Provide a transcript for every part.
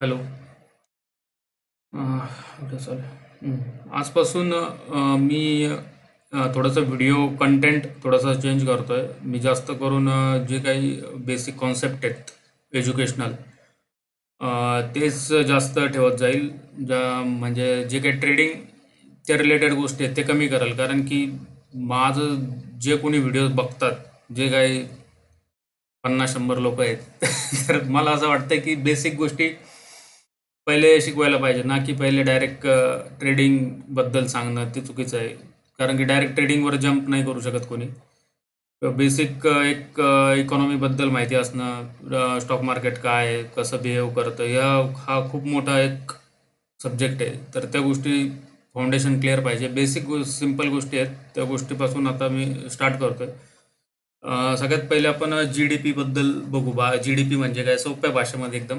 Hello. अह, कुठे चालू आहे? आजपासून मी थोडासा व्हिडिओ कंटेंट थोडासा चेंज करतो आहे मी जास्त करून जे काही बेसिक कॉन्सेप्ट आहेत एज्युकेशनल तेच जास्त ठेवत जाईल. ज्या म्हणजे जे काही ट्रेडिंग त्या रिलेटेड गोष्टी आहेत ते कमी करेल. कारण की माझं जे कोणी व्हिडिओ बघतात जे काही पन्नास शंभर लोक आहेत तर मला असं वाटतं की बेसिक गोष्टी पहिले शिकवायला पाहिजे ना की पहिले डायरेक्ट ट्रेडिंगबद्दल सांगणं ते चुकीचं आहे. कारण की डायरेक्ट ट्रेडिंगवर जंप नाही करू शकत कोणी. बेसिक एक इकॉनॉमीबद्दल माहिती असणं स्टॉक मार्केट काय आहे कसं बिहेव करतं या हा खूप मोठा एक सब्जेक्ट आहे. तर त्या गोष्टी फाउंडेशन क्लिअर पाहिजे. बेसिक गो सिंपल गोष्टी आहेत. त्या गोष्टीपासून आता मी स्टार्ट करतो आहे सगळ्यात पहिले आपण जी डी पीबद्दल बघू बा. जी डी पी म्हणजे काय? सोप्या भाषेमध्ये एकदम.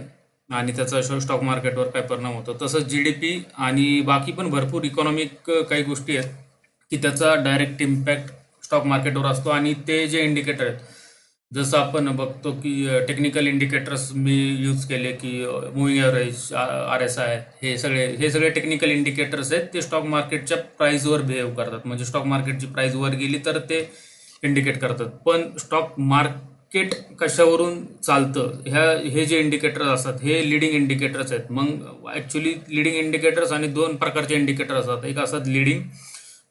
आणि त्याचा शो स्टॉक मार्केटवर काय परिणाम होतो. तसंच जी डी पी आणि बाकी पण भरपूर इकॉनॉमिक काही गोष्टी आहेत की त्याचा डायरेक्ट इम्पॅक्ट स्टॉक मार्केटवर असतो आणि ते जे इंडिकेटर आहेत जसं आपण बघतो की टेक्निकल इंडिकेटर्स मी यूज केले की moving average R S I हे सगळे हे सगळे टेक्निकल इंडिकेटर्स आहेत ते स्टॉक मार्केटच्या प्राईजवर बिहेव करतात. म्हणजे स्टॉक मार्केटची प्राईज वर गेली तर ते इंडिकेट करतात. पण स्टॉक मार्क मार्केट कशावरून चालतं? ह्या हे जे इंडिकेटर्स असतात हे लिडिंग इंडिकेटर्स आहेत. मग ॲक्च्युली लिडिंग इंडिकेटर्स आणि दोन प्रकारचे इंडिकेटर असतात. एक असतात लिडिंग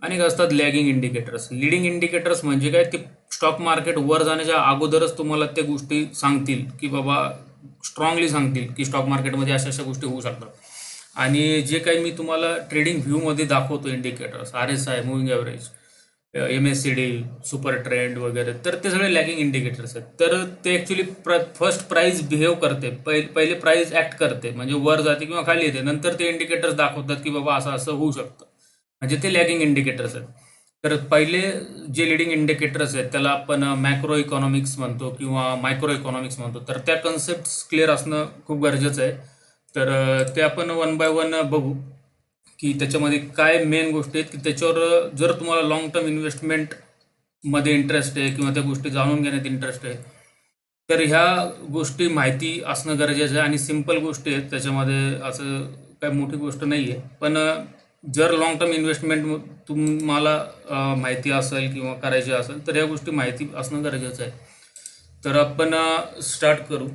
आणि एक असतात लॅगिंग इंडिकेटर्स लिडिंग इंडिकेटर्स म्हणजे काय? ते स्टॉक मार्केट वर जाण्याच्या अगोदरच तुम्हाला त्या गोष्टी सांगतील की बाबा स्ट्रॉंगली सांगतील की स्टॉक मार्केटमध्ये अशा अशा गोष्टी होऊ शकतात. आणि जे काही मी तुम्हाला ट्रेडिंग व्ह्यूमध्ये दाखवतो indicators R S I moving average M S C D super trend वगैरे तर ते सगळे लॅगिंग इंडिकेटर्स आहेत. तर ते ॲक्च्युली प्र फर्स्ट प्राईज बिहेव करते. पहिले प्राईज ॲक्ट करते. म्हणजे वर जाते किंवा खाली येते. नंतर ते इंडिकेटर्स दाखवतात की बाबा असं असं होऊ शकतं. म्हणजे ते लॅगिंग इंडिकेटर्स आहेत. तर पहिले जे लिडिंग इंडिकेटर्स आहेत त्याला आपण मॅक्रो इकॉनॉमिक्स म्हणतो किंवा मायक्रो इकॉनॉमिक्स म्हणतो. तर त्या कन्सेप्ट क्लिअर असणं खूप गरजेचं आहे. तर ते आपण वन बाय वन बघू. की त्याच्यामध्ये काय मेन गोष्टी आहेत की त्याच्यावर जर तुम्हाला लॉंग टर्म इन्व्हेस्टमेंटमध्ये इंटरेस्ट आहे किंवा त्या गोष्टी जाणून घेण्यात इंटरेस्ट आहे तर ह्या गोष्टी माहिती असणं गरजेचं आहे. आणि सिंपल गोष्टी आहेत त्याच्यामध्ये असं काही मोठी गोष्ट नाही आहे पण जर लॉंग टर्म इन्व्हेस्टमेंट तुम्हाला माहिती असेल किंवा करायची असेल तर ह्या गोष्टी माहिती असणं गरजेचं आहे. तर आपण स्टार्ट करू.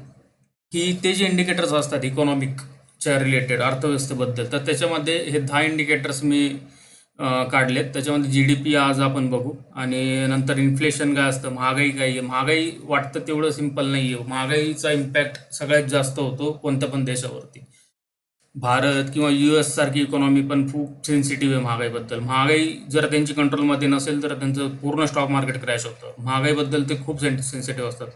की ते जे इंडिकेटर्स असतात इकॉनॉमिक च्या रिलेटेड अर्थव्यवस्थेबद्दल. तर त्याच्यामध्ये हे दहा इंडिकेटर्स मी काढलेत. त्याच्यामध्ये जी डी पी आज आपण बघू. आणि नंतर इन्फ्लेशन काय असतं महागाई काय आहे? महागाई वाटतं तेवढं सिंपल नाही आहे महागाईचा इम्पॅक्ट सगळ्यात जास्त होतो कोणत्या पण देशावरती. भारत किंवा यू एस सारखी इकॉनॉमी पण खूप सेन्सिटिव्ह आहे महागाईबद्दल. महागाई जर त्यांची कंट्रोलमध्ये नसेल तर त्यांचं पूर्ण स्टॉक मार्केट क्रॅश होतं. महागाईबद्दल ते खूप सेन्सिटिव्ह असतात.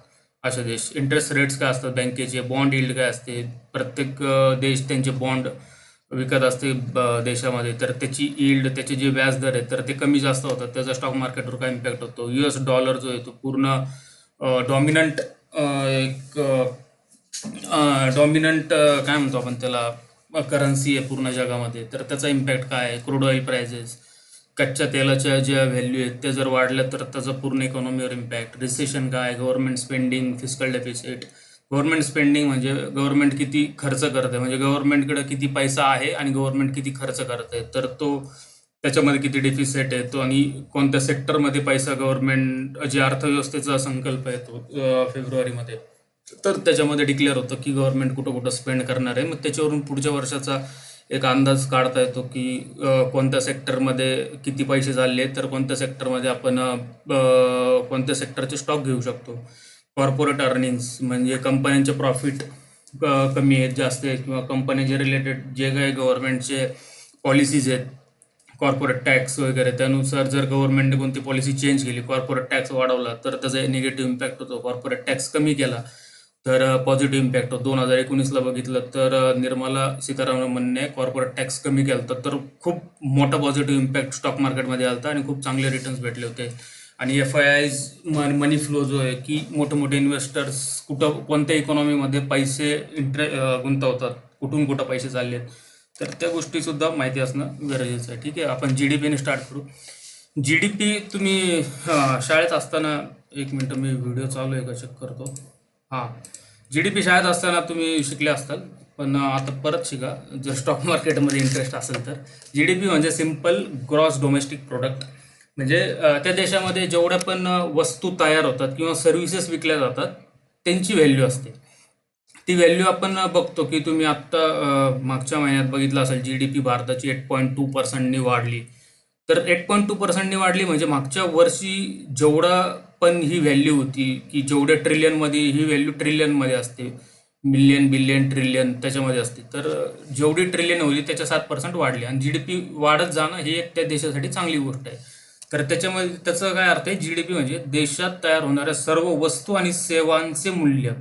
असे देश. इंटरेस्ट रेट्स काय असतात? बँकेचे बॉन्ड इल्ड काय असते? प्रत्येक देश त्यांचे बॉन्ड विकत असते देशामध्ये. तर त्याची इल्ड त्याचे जे व्याजदर आहेत तर ते कमी जास्त होतात. त्याचा स्टॉक मार्केटवर काय इम्पॅक्ट होतो? यू एस डॉलर जो आहे तो पूर्ण डॉमिनंट एक डॉमिनंट काय म्हणतो आपण त्याला? करन्सी आहे पूर्ण जगामध्ये. तर त्याचा इम्पॅक्ट काय आहे? क्रूड ऑइल प्राइजेस कच्च्या तेलाच्या ज्या व्हॅल्यू आहेत त्या जर वाढल्या तर त्याचा पूर्ण इकॉनॉमीवर इम्पॅक्ट रिसेशन काय? Government spending physical deficit government spending म्हणजे गव्हर्नमेंट किती खर्च करत आहे? म्हणजे गव्हर्नमेंटकडे किती पैसा आहे आणि गव्हर्नमेंट किती खर्च करत आहे? तर तो त्याच्यामध्ये किती डेफिसिट आहे? तो आणि कोणत्या सेक्टरमध्ये पैसा गव्हर्नमेंट जे अर्थव्यवस्थेचा संकल्प आहे तो फेब्रुवारीमध्ये. तर त्याच्यामध्ये डिक्लेअर होतं की गव्हर्नमेंट कुठं कुठं स्पेंड करणार आहे. मग त्याच्यावरून पुढच्या वर्षाचा एक अंदाज काढता येतो की कोणत्या सेक्टरमध्ये किती पैसे झाले तर कोणत्या सेक्टरमध्ये आपण कोणत्या सेक्टरचे स्टॉक घेऊ शकतो. कॉर्पोरेट अर्निंग्स म्हणजे कंपन्यांचे प्रॉफिट कमी आहेत जास्त आहेत किंवा कंपन्यांचे रिलेटेड जे काही गव्हर्नमेंटचे पॉलिसीज आहेत कॉर्पोरेट टॅक्स वगैरे त्यानुसार जर गव्हर्नमेंटने कोणती पॉलिसी चेंज केली कॉर्पोरेट टॅक्स वाढवला तर त्याचा निगेटिव्ह इम्पॅक्ट होतो. कॉर्पोरेट टॅक्स कमी केला तर पॉझिटिव्ह इम्पॅक्ट दोन हजार एकोणीसला बघितलं तर निर्मला सीतारामन कॉर्पोरेट टॅक्स कमी केला तर खूप मोठा पॉझिटिव्ह इम्पॅक्ट स्टॉक मार्केटमध्ये आला होता आणि खूप चांगले रिटर्न्स भेटले होते. आणि एफ आय आयज मनी फ्लो जो आहे की मोठे मोठे इन्व्हेस्टर्स कुठं कोणत्या इकॉनॉमीमध्ये पैसे इंटरे गुंतवतात कुठून कुठं पैसे चालले तर त्या गोष्टीसुद्धा माहिती असणं गरजेचं आहे. ठीक आहे आपण जी डी पीने स्टार्ट करू. जी डी पी तुम्ही शाळेत असताना एक मिनटं मी व्हिडिओ चालू आहे का चेक करतो. हां. जी डी पी शाळेत असताना तुम्ही शिकले असताल पण आता परत शिका. जर स्टॉक मार्केटमध्ये इंटरेस्ट असेल तर. जी डी पी म्हणजे सिंपल ग्रॉस डोमेस्टिक प्रोडक्ट म्हणजे त्या देशामध्ये जेवढ्या पण वस्तू तयार होतात किंवा सर्व्हिसेस विकल्या जातात त्यांची व्हॅल्यू असते. ती व्हॅल्यू आपण बघतो की तुम्ही आत्ता मागच्या महिन्यात बघितलं असेल जी डी पी भारताची एट पॉईंट टू पर्सेंटनी वाढली. तर एट पॉईंट टू पर्सेंटनी वाढली म्हणजे मागच्या वर्षी जेवढा पण ही व्हॅल्यू होती की जेवढ्या ट्रिलियनमध्ये ही व्हॅल्यू ट्रिलियनमध्ये असते. मिलियन बिलियन ट्रिलियन त्याच्यामध्ये असते. तर जेवढी ट्रिलियन होती त्याच्या सात पर्सेंट वाढली. आणि जी डी पी वाढत जाणं ही एक त्या देशासाठी चांगली गोष्ट आहे. तर त्याच्यामध्ये त्याचा काय अर्थ आहे? जी डी पी म्हणजे देशात तयार होणाऱ्या सर्व वस्तू आणि सेवांचे मूल्य.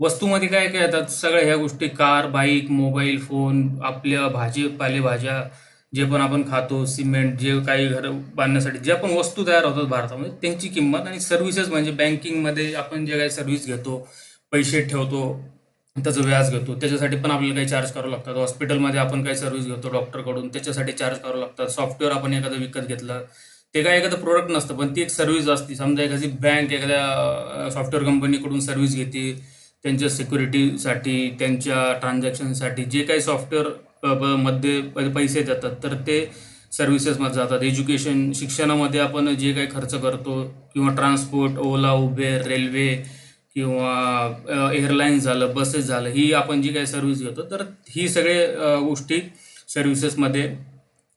वस्तूमध्ये काय काय येतात? सगळ्या ह्या गोष्टी कार बाईक मोबाईल फोन आपल्या भाजी पालेभाज्या जे पण आपण खातो सिमेंट जे काही घर बांधण्यासाठी ज्या पण वस्तू तयार होतात भारतामध्ये त्यांची किंमत आणि सर्व्हिसेस म्हणजे बँकिंगमध्ये आपण जे काही सर्व्हिस घेतो पैसे ठेवतो त्याचं व्याज घेतो त्याच्यासाठी पण आपल्याला काही चार्ज करावं लागतात. हॉस्पिटलमध्ये आपण काही सर्व्हिस घेतो डॉक्टरकडून त्याच्यासाठी चार्ज करावं लागतात. सॉफ्टवेअर आपण एखादं विकत घेतलं ते काय एखादं प्रोडक्ट नसतं पण ती एक सर्व्हिस असते. समजा एखादी बँक एखाद्या सॉफ्टवेअर कंपनीकडून सर्व्हिस घेते त्यांच्या सिक्युरिटीसाठी त्यांच्या ट्रान्झॅक्शनसाठी जे काही सॉफ्टवेअर मध्ये पैसे देतात तर ते सर्व्हिसेसमध्ये जातात. एज्युकेशन शिक्षणामध्ये आपण जे काही खर्च करतो किंवा ट्रान्सपोर्ट ओला उबेर रेल्वे किंवा एअरलाईन्स झालं बसेस झालं ही आपण जी काही सर्व्हिस घेतो तर ही सगळे गोष्टी सर्व्हिसेसमध्ये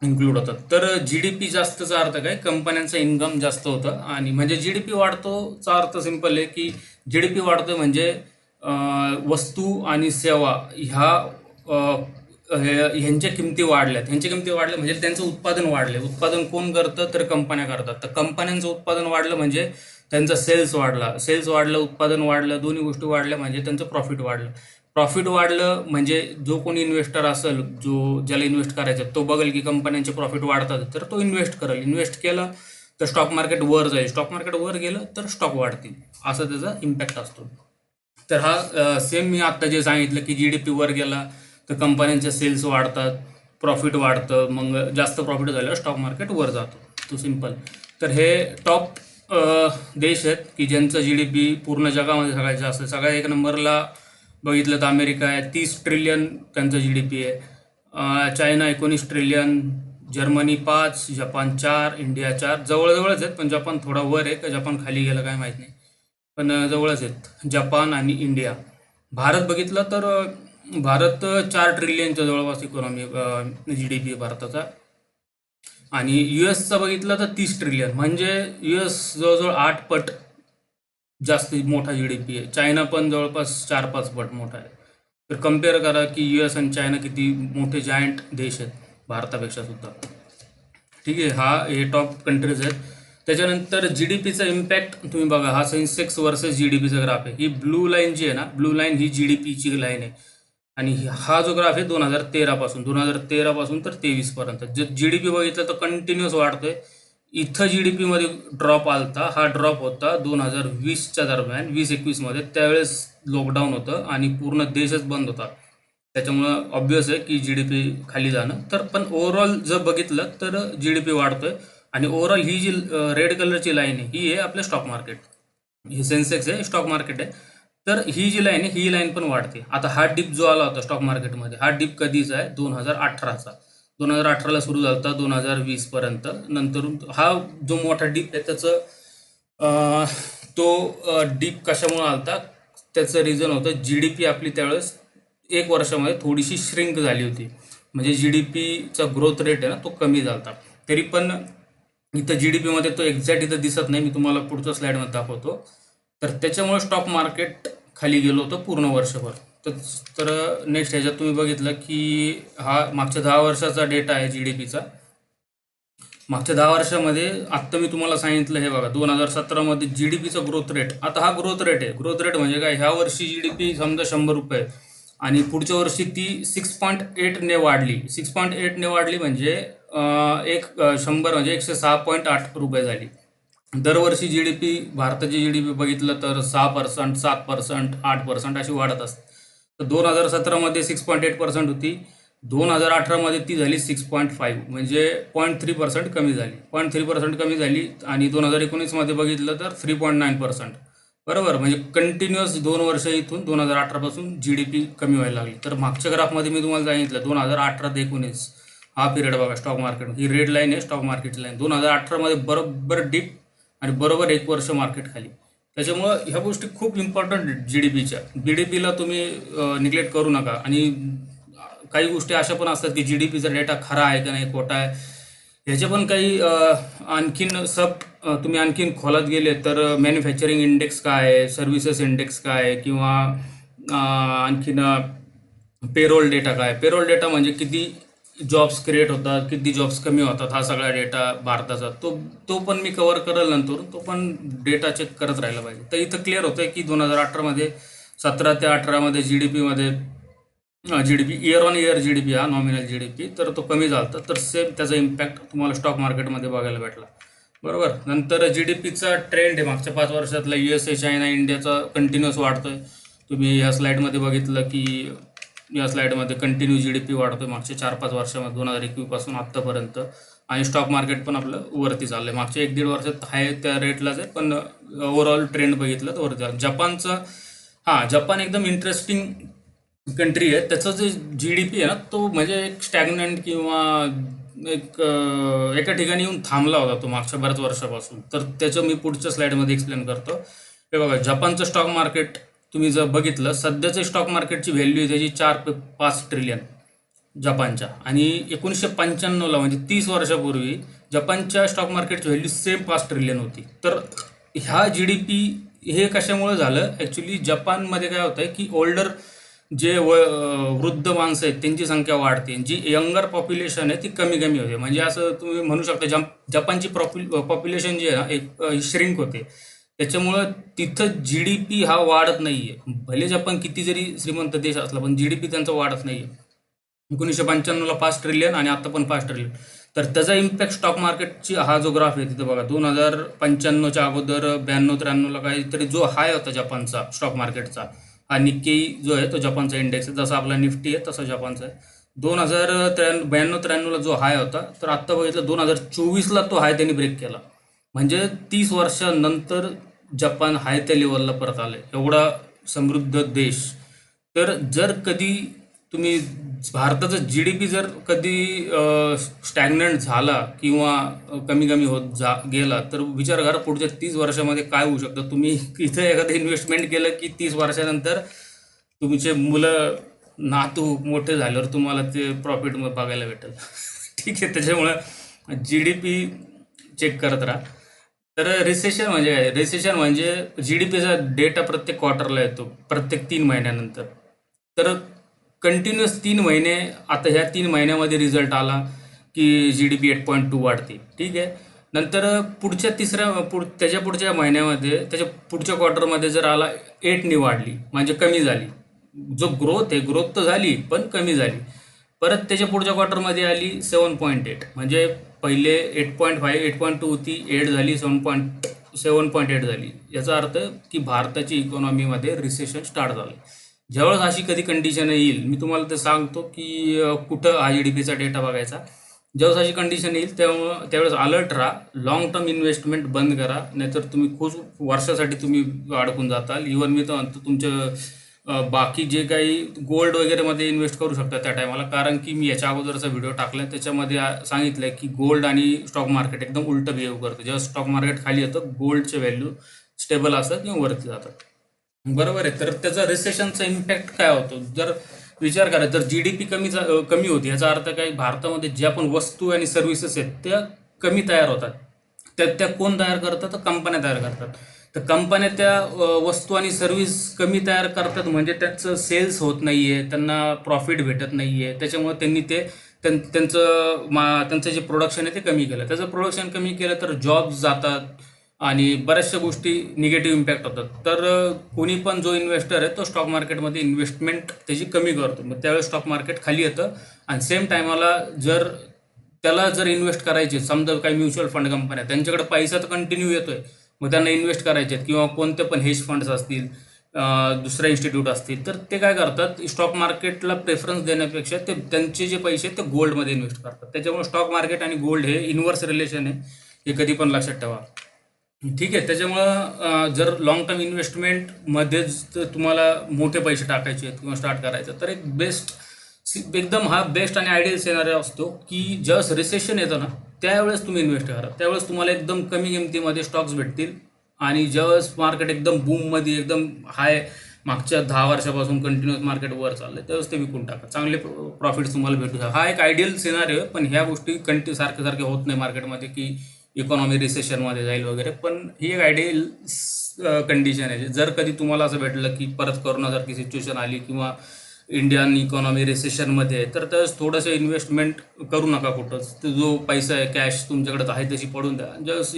इन्क्लूड होतात. तर जी डी पी जास्तचा अर्थ काय? कंपन्यांचं इन्कम जास्त होतं. आणि म्हणजे जी डी पी वाढतोचा अर्थ सिंपल आहे की जी डी पी वाढतो म्हणजे वस्तू आणि सेवा ह्या ह्यांच्या किमती वाढल्यात. ह्यांच्या किमती वाढल्या म्हणजे त्यांचं उत्पादन वाढले. उत्पादन कोण करतं? तर कंपन्या करतात. तर कंपन्यांचं उत्पादन वाढलं म्हणजे त्यांचा सेल्स वाढला. सेल्स वाढलं उत्पादन वाढलं दोन्ही गोष्टी वाढल्या म्हणजे त्यांचं प्रॉफिट वाढलं. प्रॉफिट वाढलं म्हणजे जो कोणी इन्व्हेस्टर असेल जो ज्याला इन्व्हेस्ट करायचा तो बघेल की कंपन्यांचे प्रॉफिट वाढतात. तर तो इन्व्हेस्ट करेल. इन्व्हेस्ट केलं तर स्टॉक मार्केट वर जाईल. स्टॉक मार्केट वर गेलं तर स्टॉक वाढतील. असा त्याचा इम्पॅक्ट असतो. तर हा सेम मी आत्ता जे सांगितलं की जी डी पी वर गेला. तर कंपन्यांचे सेल्स वाढतात प्रॉफिट वाढतं मग जास्त प्रॉफिट झाल्यावर स्टॉक मार्केट वर जातो. तो सिंपल तर हे टॉप देश आहेत की ज्यांचं जी डी पी पूर्ण जगामध्ये सगळ्यात जास्त आहे. सगळ्या एक नंबरला बघितलं तर अमेरिका आहे तीस ट्रिलियन त्यांचं जी डी पी आहे. चायना एकोणीस ट्रिलियन जर्मनी पाच जपान चार इंडिया चार. जवळजवळच आहेत पण जपान थोडा वर आहे का जपान खाली गेलं काय माहीत नाही. पण जवळच आहेत. जपान आणि इंडिया. भारत बघितलं तर भारत चार ट्रिलियनच्या जवळपास इकॉनॉमी जी डी पी भारताचा. आणि यू एसचा बघितलं तर तीस ट्रिलियन म्हणजे यू एस जवळजवळ आठ पट जास्त मोठा जी डी पी आहे. चायना पण जवळपास चार पाच पट मोठा आहे. तर कंपेअर करा की यू एस आणि चायना किती मोठे जायंट देश आहेत भारतापेक्षा सुद्धा. ठीक आहे हा हे टॉप कंट्रीज आहेत. त्याच्यानंतर जी डी पीचा इम्पॅक्ट तुम्ही बघा हा सेन्सेक्स वर्सेस जी डी पीचा ग्राफ आहे. ही ब्लू लाईन जी आहे ना ब्लू लाईन ही जी डी पीची लाईन आहे. आणि हा जो ग्राफ आहे दोन हजार तेरापासून दोन हजार तेरापासून तर तेवीसपर्यंत जे जी डी पी बघितलं तर कंटिन्युअस वाढतोय. इथं जी डी पीमध्ये ड्रॉप आलता हा ड्रॉप होता दोन हजार वीसच्या दरम्यान वीस एकवीसमध्ये त्यावेळेस लॉकडाऊन होतं आणि पूर्ण देशच बंद होता. त्याच्यामुळं ऑब्व्हियस आहे की जी डी पी खाली जाणं. तर पण ओव्हरऑल जर बघितलं तर जी डी पी वाढतोय. आणि ओव्हरऑल ही जी रेड कलरची लाईन आहे ही आहे आपलं स्टॉक मार्केट हे सेन्सेक्स आहे स्टॉक मार्केट आहे. तर ही जी लाईन आहे ही लाईन पण वाढते. आता हा डिप जो आला होता स्टॉक मार्केटमध्ये हा डिप कधीचा आहे? दोन हजार अठराचा. दोन हजार अठराला सुरू झाला होता दोन हजार वीस पर्यंत. नंतर हा जो मोठा डिप आहे त्याचं तो डीप कशामुळे आलता? त्याचं रिझन होतं जी डी पी आपली त्यावेळेस एक वर्षामध्ये थोडीशी श्रिंक झाली होती. म्हणजे जी डी पीचा ग्रोथ रेट आहे ना तो कमी झाला होता तरी पण इथं जी डी पीमध्ये तो एक्झॅक्ट इथं दिसत नाही. मी तुम्हाला पुढच्या स्लाईडमध्ये दाखवतो. तर त्याच्यामुळे स्टॉक मार्केट खाली गेलो होतं पूर्ण वर्षभर. तर तर नेक्स्ट ह्याच्यात तुम्ही बघितलं की हा मागच्या दहा वर्षाचा डेटा आहे जी डी पीचा मागच्या दहा वर्षामध्ये आत्ता मी तुम्हाला सांगितलं हे बघा दोन हजार सतरामध्ये जी डी पीचा ग्रोथ रेट आता हा ग्रोथ रेट आहे. ग्रोथ रेट म्हणजे काय? ह्या वर्षी जी डी पी समजा शंभर रुपये आणि पुढच्या वर्षी ती सिक्स पॉईंट एटने वाढली. सिक्स पॉईंट एटने वाढली म्हणजे एक शंभर म्हणजे एकशे सहा पॉईंट आठ रुपये झाली. दरवर्षी जी डी पी भारताची जी डी पी बघितलं तर सहा पर्सेंट सात पर्सेंट आठ पर्सेंट अशी वाढत असते. तर दोन हजार सतरामध्ये सिक्स पॉईंट एट पर्सेंट होती. दोन हजार अठरामध्ये ती झाली सिक्स पॉईंट फाईव्ह म्हणजे पॉईंट थ्री पर्सेंट कमी झाली. पॉईंट थ्री पर्सेंट कमी झाली आणि दोन हजार एकोणीसमध्ये बघितलं तर थ्री पॉईंट नाईन पर्सेंट बरोबर? म्हणजे कंटिन्युअस दोन वर्ष इथून दोन हजार अठरापासून जी डी पी कमी व्हायला लागली. तर मागच्या ग्राफमध्ये मी तुम्हाला सांगितलं दोन हजार अठरा ते एकोणीस. हा पिरियड बघा स्टॉक मार्केट ही रेड लाईन आहे स्टॉक मार्केट लाईन दोन हजार अठरामध्ये बरोबर डीप आणि बरोबर एक वर्ष मार्केट खाली. त्याच्यामुळं ह्या गोष्टी खूप इम्पॉर्टंट जी डी पीच्या जी डी पीला तुम्ही निग्लेक्ट करू नका. आणि काही गोष्टी अशा पण असतात की जी डी पीचा डेटा खरा आहे का नाही खोटा आहे. ह्याचे पण काही आणखीन सब तुम्ही आणखीन खोलात गेले तर मॅन्युफॅक्चरिंग इंडेक्स काय आहे सर्व्हिसेस इंडेक्स काय आहे किंवा आणखीन पेरोल डेटा काय पेरोल डेटा म्हणजे किती जॉब्स क्रिएट होतात किती जॉब्स कमी होतात हा सगळा डेटा भारताचा. तो तो पण मी कवर करेल नंतर तो पण डेटा चेक करत राहिला पाहिजे. तर इथं क्लिअर होतंय की दोन हजार अठरामध्ये सतरा ते अठरामध्ये जी डी पीमध्ये G D P year on year G D P हा नॉमिनल जी डी पी तर तो कमी झाला तर सेम त्याचा इम्पॅक्ट तुम्हाला स्टॉक मार्केटमध्ये बघायला भेटला. बरोबर? नंतर जी डी पीचा ट्रेंड आहे. मागच्या पाच वर्षातला यू एस ए चायना इंडियाचा कंटिन्युअस वाढतोय. तुम्ही या स्लाईडमध्ये बघितलं की या स्लाईडमध्ये कंटिन्यू जी डी पी वाढतोय मागच्या चार पाच वर्षामध्ये दोन हजार एकवीसपासून आत्तापर्यंत. आणि स्टॉक मार्केट पण आपलं वरती चाललंय. मागच्या एक दीड वर्षात आहे त्या रेटलाच आहे पण ओव्हरऑल ट्रेंड बघितलं तर वरती चाललं. जपानचं हां जपान एकदम इंटरेस्टिंग कंट्री आहे. त्याचं जे जी डी पी आहे ना तो म्हणजे एक स्टॅग्नंट किंवा एक एका ठिकाणी येऊन थांबला होता तो मागच्या बऱ्याच वर्षापासून. तर त्याचं मी पुढच्या स्लाईडमध्ये एक्सप्लेन करतो. हे बघा जपानचं स्टॉक मार्केट तुम्ही जर बघितलं सध्याचं स्टॉक मार्केटची व्हॅल्यू आहे त्याची चार ते पाच ट्रिलियन जपानच्या. आणि एकोणीसशे पंच्याण्णवला म्हणजे तीस वर्षापूर्वी जपानच्या स्टॉक मार्केटची व्हॅल्यू सेम पाच ट्रिलियन होती. तर ह्या जी डी पी हे कशामुळे झालं? ॲक्च्युली जपानमध्ये काय होतं की ओल्डर जे व वृद्ध माणसं आहेत त्यांची संख्या वाढते. जी यंगर पॉप्युलेशन आहे ती कमी कमी होते. म्हणजे असं तुम्ही म्हणू शकता जप जपानची प्रॉप्यु पॉप्युलेशन जी आहे ना एक श्रिंक होते. त्याच्यामुळं तिथं जी डी पी हा वाढत नाही आहे भले जपान किती जरी श्रीमंत देश असला पण जी डी पी त्यांचा वाढत नाही आहे एकोणीसशे पंच्याण्णवला पाच ट्रिलियन आणि आता पण पाच ट्रिलियन तर त्याचा इम्पॅक्ट स्टॉक मार्केटची हा जो ग्राफ आहे तिथं बघा दोन हजार पंच्याण्णवच्या अगोदर ब्याण्णव त्र्याण्णवला काहीतरी जो हाय होता जपानचा स्टॉक मार्केटचा हा निक्केई जो आहे तो जपानचा इंडेक्स आहे. जसा आपला निफ्टी आहे तसा जपानचा आहे. दोन हजार त्र्याण्णव ब्याण्णव त्र्याण्णवला जो हाय होता तर आत्ता बघितलं दोन हजार चोवीसला तो हाय त्यांनी ब्रेक केला. म्हणजे तीस वर्षानंतर जपान हाय त्या लेवलला परत आलं एवढा समृद्ध देश. तर जर कधी तुम्ही भारताचा जी डी पी जर कधी स्टॅग्नंट झाला किंवा कमी कमी होत जा गेला तर विचार करा पुढच्या तीस वर्षामध्ये काय होऊ शकतं? तुम्ही इथं एखादं इन्व्हेस्टमेंट केलं की तीस वर्षानंतर तुमचे मुलं नातू मोठे झाल्यावर तुम्हाला ते प्रॉफिट बघायला भेटेल. ठीक आहे त्याच्यामुळं जी डी पी चेक करत राहा. तर रिसेशन म्हणजे काय रिसेशन म्हणजे जी डी पीचा डेटा प्रत्येक क्वार्टरला येतो प्रत्येक तीन महिन्यानंतर. तर कंटिन्युअस तीन महिने आता ह्या तीन महिन्यामध्ये रिझल्ट आला की G D P eight point two वाढते. ठीक आहे? नंतर पुढच्या तिसऱ्या पुढ त्याच्या पुढच्या महिन्यामध्ये त्याच्या पुढच्या क्वार्टरमध्ये जर आला एटनी वाढली म्हणजे कमी झाली. जो ग्रोथ आहे ग्रोथ तर झाली पण कमी झाली. परत त्याच्या पुढच्या क्वार्टरमध्ये आली सेवन पॉईंट एट म्हणजे पहिले eight point five eight point two होती एट झाली seven point seven point eight झाली. याचा अर्थ की भारताची इकॉनॉमीमध्ये रिसेशन स्टार्ट झालं. ज्यावेळेस अशी कधी कंडिशन येईल मी तुम्हाला ते सांगतो की कुठं हा जी डी पीचा डेटा बघायचा. ज्यावेळेस अशी कंडिशन येईल तेव्हा त्यावेळेस अलर्ट राहा लॉंग टर्म इन्व्हेस्टमेंट बंद करा नाहीतर तुम्ही खूप वर्षासाठी तुम्ही अडकून जाताल. इवन मी तर म्हणतो तुमचं बाकी जे काही गोल्ड वगैरेमध्ये इन्व्हेस्ट करू शकता त्या टायमाला कारण की मी याच्या अगोदरचा व्हिडिओ टाकला त्याच्यामध्ये सांगितलंय सांगितलं की गोल्ड आणि स्टॉक मार्केट एकदम उलटं बिहेव करतं. जेव्हा स्टॉक मार्केट खाली येतं गोल्डचे व्हॅल्यू स्टेबल असतात किंवा वरती जातात. बरोबर आहे. तर त्याचा रिसेशनचा इम्पॅक्ट काय होतो? जर विचार करा जर जी डी पी कमी जा- कमी होती याचा अर्थ काय? भारतामध्ये ज्या पण वस्तू आणि सर्व्हिसेस आहेत त्या कमी तयार होतात. त्या त्या कोण तयार करतात तर कंपन्या तयार करतात. तर कंपन्या त्या वस्तू आणि सर्व्हिस कमी तयार करतात म्हणजे त्यांचं सेल्स होत नाही आहे त्यांना प्रॉफिट भेटत नाही आहे त्याच्यामुळे त्यांनी ते त्यां- त्यांचं मा त्यांचं जे प्रोडक्शन आहे ते कमी केलं. त्याचं प्रोडक्शन कमी केलं तर जॉब्स जातात आणि बऱ्याचशा गोष्टी निगेटिव्ह इम्पॅक्ट होतात. तर कोणी पण जो इन्व्हेस्टर आहे तो स्टॉक मार्केटमध्ये इन्व्हेस्टमेंट त्याची कमी करतो. मग त्यावेळेस स्टॉक मार्केट खाली येतं आणि सेम टायमाला जर त्याला जर इन्व्हेस्ट करायचे समजा काही म्युच्युअल फंड कंपन्या त्यांच्याकडे पैसा तर कंटिन्यू येतोय. मग त्यांना इन्व्हेस्ट करायचे आहेत किंवा कोणते पण हेज फंड्स असतील दुसऱ्या इन्स्टिट्यूट असतील तर ते काय करतात? स्टॉक मार्केटला प्रेफरन्स देण्यापेक्षा ते त्यांचे जे पैसे आहेत ते गोल्डमध्ये इन्व्हेस्ट करतात. त्याच्यामुळे स्टॉक मार्केट आणि गोल्ड हे इन्व्हर्स रिलेशन आहे. हे कधी पण लक्षात ठेवा. ठीक आहे. त्याच्यामुळं जर लॉंग टर्म इन्व्हेस्टमेंटमध्येच तुम्हाला मोठे पैसे टाकायचे आहेत किंवा स्टार्ट करायचं तर एक बेस्ट एकदम हा बेस्ट आणि आयडियल सिनारिओ असतो की जस्ट रिसेशन येतं ना त्यावेळेस तुम्ही इन्व्हेस्ट करा. त्यावेळेस तुम्हाला एकदम कमी किमतीमध्ये स्टॉक्स भेटतील. आणि ज्यावेळेस मार्केट एकदम बूममध्ये एकदम हाय मागच्या दहा वर्षापासून कंटिन्युअस मार्केट वर आहे त्यावेळेस ते विकून टाका. चांगले प्रॉफिट तुम्हाला भेटू शकतात. हा एक आयडियल सिनारिओ आहे पण ह्या गोष्टी कंटिन्यू सारखे सारखे होत नाही मार्केटमध्ये की इकॉनॉमी रिसेशनमध्ये जाईल वगैरे. पण ही एक आयडियल कंडिशन आहे. जर कधी तुम्हाला असं भेटलं की परत कोरोनासारखी सिच्युएशन आली किंवा इंडियन इकॉनॉमी रिसेशनमध्ये आहे तर त्यावेळेस थोडंसं इन्व्हेस्टमेंट करू नका कुठंच तो जो पैसा आहे कॅश तुमच्याकडे आहे तशी पडून द्या. ज्यावेळेस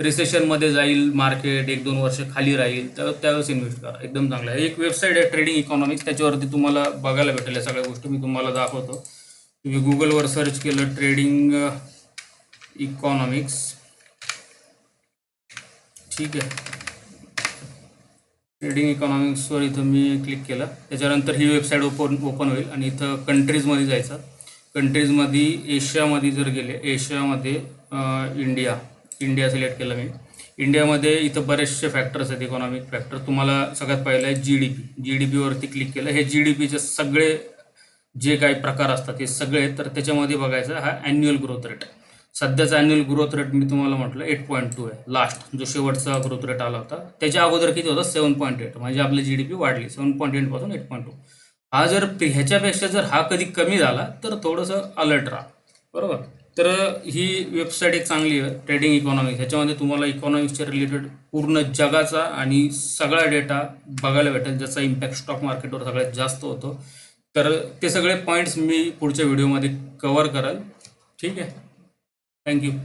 रिसेशनमध्ये जाईल मार्केट एक दोन वर्ष खाली राहील तर त्यावेळेस इन्व्हेस्ट करा. एकदम चांगलं आहे. एक वेबसाईट आहे ट्रेडिंग इकॉनॉमिक्स त्याच्यावरती तुम्हाला बघायला भेटेल या सगळ्या गोष्टी. मी तुम्हाला दाखवतो. तुम्ही गुगलवर सर्च केलं ट्रेडिंग इकॉनॉमिक्स uh, ठीक आहे. ट्रेडिंग इकॉनॉमिक्सवर इथं मी क्लिक केलं. त्याच्यानंतर ही वेबसाईट ओपन ओपन होईल आणि इथं कंट्रीजमध्ये जायचं. कंट्रीजमध्ये एशियामध्ये जर गेले एशियामध्ये इंडिया इंडिया सिलेक्ट केलं मी. इंडियामध्ये इथं बरेचसे फॅक्टर्स आहेत इकॉनॉमिक फॅक्टर तुम्हाला सगळ्यात पहिलं आहे G D P G D पीवरती click केलं. हे जी डी पीचे सगळे जे काही प्रकार असतात हे सगळे तर त्याच्यामध्ये बघायचं हा ॲन्युअल ग्रोथ रेट आहे सध्याचा ॲन्युअल ग्रोथ रेट मी तुम्हाला म्हटलं एट पॉईंट टू आहे. लास्ट जो शेवटचा ग्रोथ रेट आला होता त्याच्या अगोदर किती होता? सेवन पॉईंट एट म्हणजे आपली जी डी पी वाढली. सेवन पॉईंट एटपासून एट पॉईंट टू हा जर ह्याच्यापेक्षा जर हा कधी कमी झाला तर थोडंसं अलर्ट राहा. बरोबर? तर ही वेबसाईट एक चांगली आहे ट्रेडिंग इकॉनॉमिक्स ह्याच्यामध्ये तुम्हाला इकॉनॉमिक्सच्या रिलेटेड पूर्ण जगाचा आणि सगळा डेटा बघायला भेटेल ज्याचा इम्पॅक्ट स्टॉक मार्केटवर सगळ्यात जास्त होतो. तर ते सगळे पॉईंट्स मी पुढच्या व्हिडिओमध्ये कव्हर कराल. ठीक आहे? Thank you.